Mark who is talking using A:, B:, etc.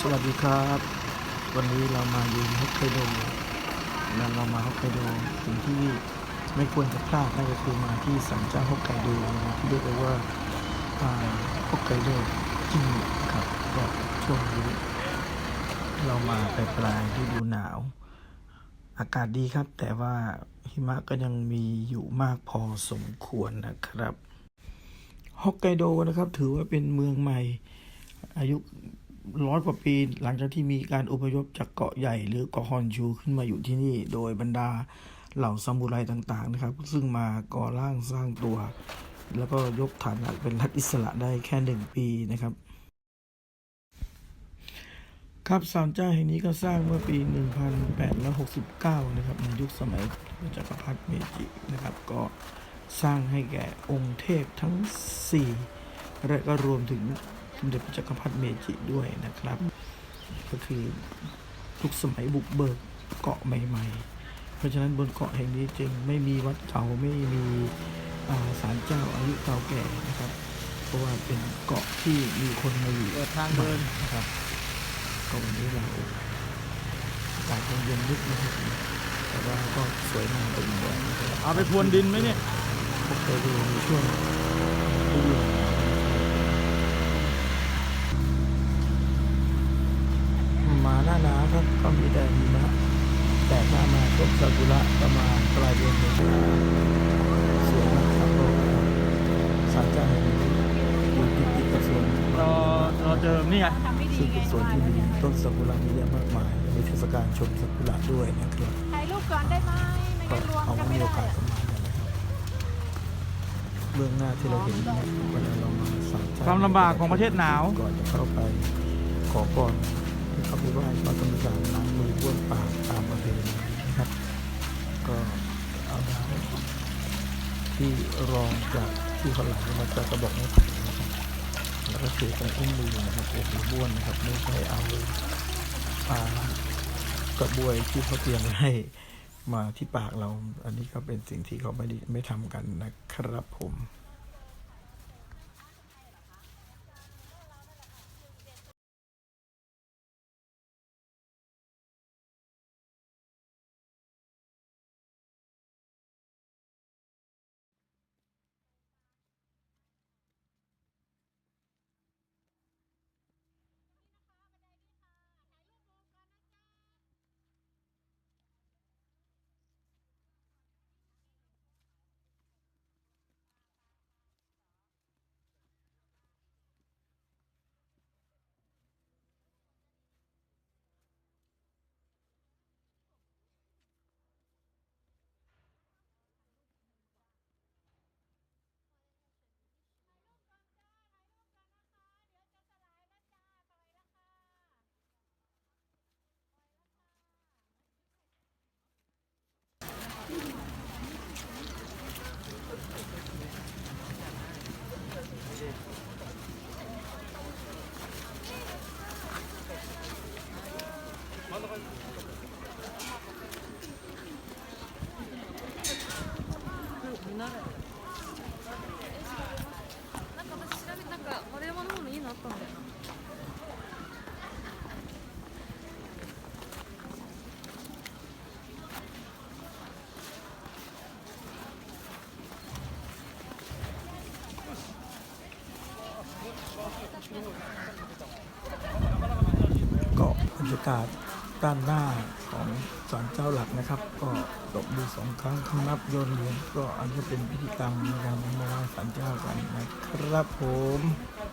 A: สวัสดีครับ วันนี้เรามาอยู่ฮอกไกโดแล้วเรามาฮอกไกโดสิ่งที่ไม่ควรจะพลาดนั่นก็คือมาที่สันเจ้าฮอกไกโดนะที่เรียกว่าอ่าฮอกไกโดจิงครับก็ช่วงนี้เรามาปลายปลายฤดูหนาว อากาศดีครับ แต่ว่าหิมะก็ยังมีอยู่มากพอสมควรนะครับฮอกไกโดนะครับถือว่าเป็นเมืองใหม่อายุ ร้อยกว่าปีหลังจากที่มีการอพยพจากเกาะใหญ่หรือเกาะฮอนชูขึ้นมาอยู่ที่นี่โดยบรรดาเหล่าซามูไรต่างๆนะครับ ซึ่งมาก่อร่างสร้างตัว แล้วก็ยกฐานะเป็นรัฐอิสระได้แค่หนึ่งปีนะครับ ครับศาลเจ้าแห่งนี้ก็สร้างเมื่อปี 1869 นะครับในยุคสมัยจักรพรรดิเมจินะครับ ก็สร้างให้แก่องค์เทพทั้ง 4 และก็รวมถึง สมเด็จพระจักรพรรดิเมจิด้วยนะครับ ก็คือทุกสมัยบุกเบิกเกาะใหม่ ๆ เพราะฉะนั้นบนเกาะแห่งนี้จึงไม่มีวัดเก่าไม่มีอ่าศาลเจ้าอายุเก่าแก่นะครับ เพราะว่าเป็นเกาะที่มีคนมาอยู่
B: เปิดทางเดิน
A: นะครับก็วันนี้เราอากาศยังเย็นนิดนะครับแต่ว่าก็สวยงามเป็นแบบนะครับ
B: เอาไปพรวนดินไหมเนี่ย
A: พวกเคยดูในช่วงฤ บก็มีแต่หิมะแต่ถ้ามาต้นซากุระก็มาปลายเดือนเมษาสวยมากครับโลกสารเจ้าแห่งนี้อยู่ติดติดกับสวน
B: รอรอเจอนี่ไง
A: ซึ่งเป็นสวนที่มีต้นซากุระมีเยอะมากมายมีเทศกาลชมซากุระด้วยนะครับ
C: ถ่ายรูปก่อนได้ไหมไม่
A: ก็
C: งั้นรวม
A: เอา
C: กัน
A: มี
C: ไม่
A: โอ
C: ได้
A: กาสก็มากันนะครับเบื้องหน้าที่เราเห็นเนี่ยเวลาเรามาสัมภษณ์
B: ความลำบากของประเทศหนาว
A: ก่อนจะเข้าไปขอก่อนให้ เข้าไปไหว้พระธรรมจารย์ล้างมือบ้วนปากตามประเพณีครับ ก็เอาน้ำที่รองจากที่เขาหลังมาจากกระบอกไม้ไผ่นะครับแล้วก็ถือตรงอุ้งมือนะครับโอ้โหบ้วนนะครับไม่ใช่เอาอ่ากระบวยที่เขาเตรียมไว้ให้มาที่ปากเรา อันนี้ก็เป็นสิ่งที่เขาไม่ได้ไม่ทำกันนะครับผม ก็บรรยากาศด้านหน้าของศาลเจ้าหลักนะครับ ก็ตบมือสองครั้งคำนับโยนเหรียญก็อันนี้เป็นพิธีกรรมในการมาไหว้ศาลเจ้ากันนะครับผม「